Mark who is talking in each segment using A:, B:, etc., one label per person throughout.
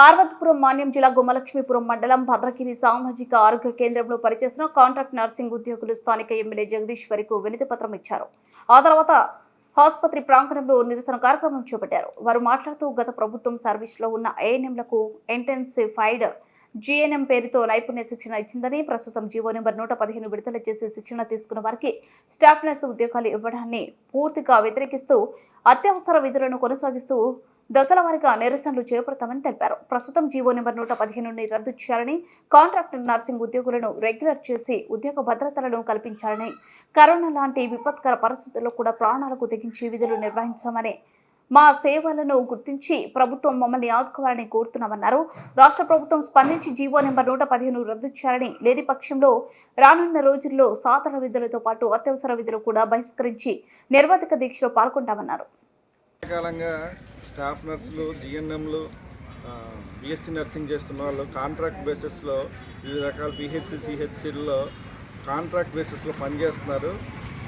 A: పార్వతీపురం మాన్యం జిల్లా గుమ్మలక్ష్మీపురం మండలం భద్రగిరి సామాజిక ఆరోగ్య కేంద్రంలో పనిచేసిన కాంట్రాక్ట్ నర్సింగ్ ఉద్యోగులు స్థానిక ఎమ్మెల్యే జగదీశ్వరికు వినతి పత్రం ఇచ్చారు. ఆ తర్వాత ఆసుపత్రి ప్రాంగణంలో నిరసన కార్యక్రమం చేపట్టారు. వారు మాట్లాడుతూ గత ప్రభుత్వం సర్వీస్లో ఉన్న ఏఎన్ఎంలకు ఇంటెన్సిఫైడ్ జీఎన్ఎం పేరుతో నైపుణ్య శిక్షణ ఇచ్చిందని ప్రస్తుతం జీవో నెంబర్ నూట పదిహేను విడుదల చేసి శిక్షణ తీసుకున్న వారికి స్టాఫ్ నర్సు ఉద్యోగాలు ఇవ్వడాన్ని పూర్తిగా వ్యతిరేకిస్తూ అత్యవసర విధులను కొనసాగిస్తూ దశల వారీగా నిరసనలు చేపడతామని తెలిపారు. ప్రస్తుతం జీవో నెంబర్ నూట పదిహేనుని రద్దు చేయాలని కాంట్రాక్టర్ నర్సింగ్ ఉద్యోగులను రెగ్యులర్ చేసి ఉద్యోగ భద్రతలను కల్పించాలని కరోనా లాంటి విపత్కర పరిస్థితుల్లో కూడా ప్రాణాలకు తెగించి విధులు నిర్వహించామని మా సేవలను గుర్తించి ప్రభుత్వం మమ్మల్ని ఆదుకోవాలని కోరుతున్నామన్నారు. రాష్ట్ర ప్రభుత్వం స్పందించి జీవో నెంబర్ నూట పదిహేను రద్దు చేయాలని లేని పక్షంలో రానున్న రోజుల్లో సాధారణ విధులతో పాటు అత్యవసర విధులు కూడా బహిష్కరించి నిర్వాధిక దీక్షలో పాల్గొంటామన్నారు.
B: స్టాఫ్ నర్సులు జిఎన్ఎంలు బిఎస్సి నర్సింగ్ చేస్తున్న వాళ్ళు కాంట్రాక్ట్ బేసిస్లో వివిధ రకాల పిహెచ్సి సిహెచ్సిల్లో కాంట్రాక్ట్ బేసిస్లో పనిచేస్తున్నారు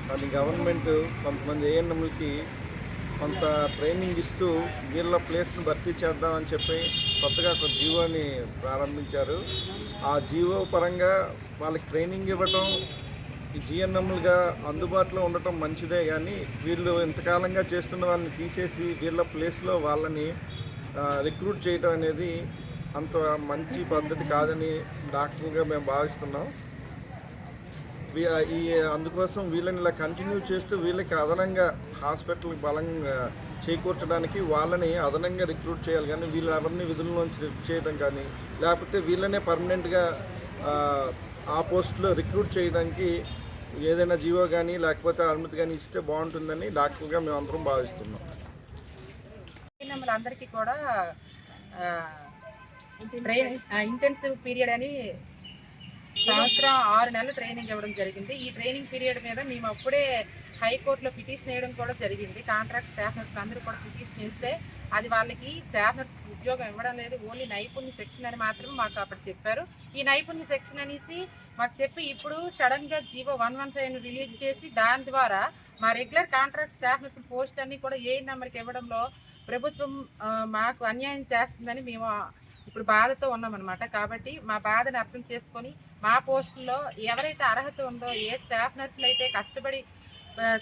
B: కానీ గవర్నమెంట్ కొంతమంది ఏఎన్ఎంలకి కొంత ట్రైనింగ్ ఇస్తూ వీళ్ళ ప్లేస్ను భర్తీ చేద్దామని చెప్పి కొత్తగా ఒక జీవోని ప్రారంభించారు. ఆ జీవో పరంగా వాళ్ళకి ట్రైనింగ్ ఇవ్వటం ఈ జిఎన్ఎంలుగా అందుబాటులో ఉండటం మంచిదే కానీ వీళ్ళు ఇంతకాలంగా చేస్తున్న వాళ్ళని తీసేసి వీళ్ళ ప్లేస్లో వాళ్ళని రిక్రూట్ చేయడం అనేది అంత మంచి పద్ధతి కాదని డాక్టర్గా మేము భావిస్తున్నాం. ఈ అందుకోసం వీళ్ళని ఇలా కంటిన్యూ చేస్తూ వీళ్ళకి అదనంగా హాస్పిటల్ బలంగా చేకూర్చడానికి వాళ్ళని అదనంగా రిక్రూట్ చేయాలి కానీ వీళ్ళు ఎవరిని విధుల్లోంచి రిక్రూట్ చేయడం కానీ లేకపోతే వీళ్ళనే పర్మనెంట్గా ఆ పోస్ట్లో రిక్రూట్ చేయడానికి ఏదైనా జీవో కానీ లేకపోతే అనుమతి కానీ ఇస్తే బాగుంటుందని డాక్టర్గా మేము అందరం భావిస్తున్నాం.
C: అందరికీ కూడా ఇంటెన్సివ్ పీరియడ్ అని సంవత్సరం ఆరు నెలలు ట్రైనింగ్ ఇవ్వడం జరిగింది. ఈ ట్రైనింగ్ పీరియడ్ మీద మేము అప్పుడే హైకోర్టులో పిటిషన్ వేయడం కూడా జరిగింది. కాంట్రాక్ట్ స్టాఫ్ నర్స్ అందరూ కూడా పిటిషన్ వేస్తే అది వాళ్ళకి స్టాఫ్ నర్స్ ఉద్యోగం ఇవ్వడం లేదు. ఓన్లీ నైపుణ్య సెక్షన్ అని మాత్రమే మాకు అప్పుడు చెప్పారు. ఈ నైపుణ్య సెక్షన్ అనేసి మాకు చెప్పి ఇప్పుడు సడన్గా GO one one five release చేసి దాని ద్వారా మా regular contract staff nurse post అన్ని కూడా ఏ నెంబర్కి ఇవ్వడంలో ప్రభుత్వం మాకు అన్యాయం చేస్తుందని మేము ఇప్పుడు బాధతో ఉన్నామన్నమాట. కాబట్టి మా బాధను అర్థం చేసుకొని మా పోస్టుల్లో ఎవరైతే అర్హత ఉందో ఏ స్టాఫ్ నర్సులు అయితే కష్టపడి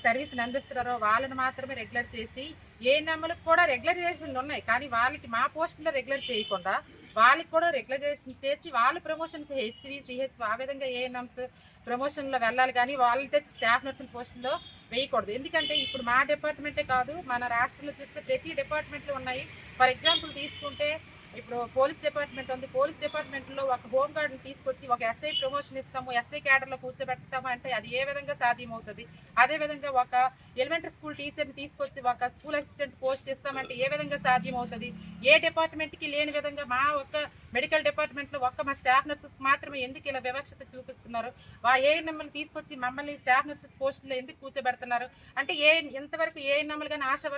C: సర్వీస్ని అందిస్తున్నారో వాళ్ళని మాత్రమే రెగ్యులర్ చేసి ఏ నెంబర్లకు కూడా రెగ్యులరైజేషన్లు ఉన్నాయి. కానీ వాళ్ళకి మా పోస్టుల్లో రెగ్యులర్ చేయకుండా వాళ్ళకి కూడా రెగ్యులరైజేషన్ చేసి వాళ్ళు ప్రమోషన్స్ హెచ్వి సిహెచ్ ఆ విధంగా ఏఎన్ఎంస్ ప్రమోషన్లో వెళ్ళాలి. కానీ వాళ్ళతో స్టాఫ్ నర్సుల పోస్టుల్లో వేయకూడదు. ఎందుకంటే ఇప్పుడు మా డిపార్ట్మెంటే కాదు మన రాష్ట్రంలో చూస్తే ప్రతి డిపార్ట్మెంట్లు ఉన్నాయి. ఫర్ ఎగ్జాంపుల్ తీసుకుంటే ఇప్పుడు పోలీస్ డిపార్ట్మెంట్ ఉంది. పోలీస్ డిపార్ట్మెంట్లో ఒక హోమ్ గార్డ్ని తీసుకొచ్చి ఒక ఎస్ఐ ప్రమోషన్ ఇస్తాము ఎస్ఐ క్యాడర్లో కూర్చోబెడతాము అంటే అది ఏ విధంగా సాధ్యమవుతుంది? అదే విధంగా ఒక ఎలిమెంటరీ స్కూల్ టీచర్ని తీసుకొచ్చి ఒక స్కూల్ అసిస్టెంట్ పోస్ట్ ఇస్తామంటే ఏ విధంగా సాధ్యమవుతుంది? ఏ డిపార్ట్మెంట్కి లేని విధంగా మా ఒక్క మెడికల్ డిపార్ట్మెంట్లో ఒక్క మా స్టాఫ్ నర్సెస్ మాత్రమే ఎందుకు ఇలా వివక్షత చూపిస్తున్నారు? వా ఏఎన్ఎంలు తీసుకొచ్చి మమ్మల్ని స్టాఫ్ నర్సెస్ పోస్టులో ఎందుకు కూర్చోబెడుతున్నారు? అంటే ఏ ఇంతవరకు ఏఎన్ఎంలు కానీ ఆశ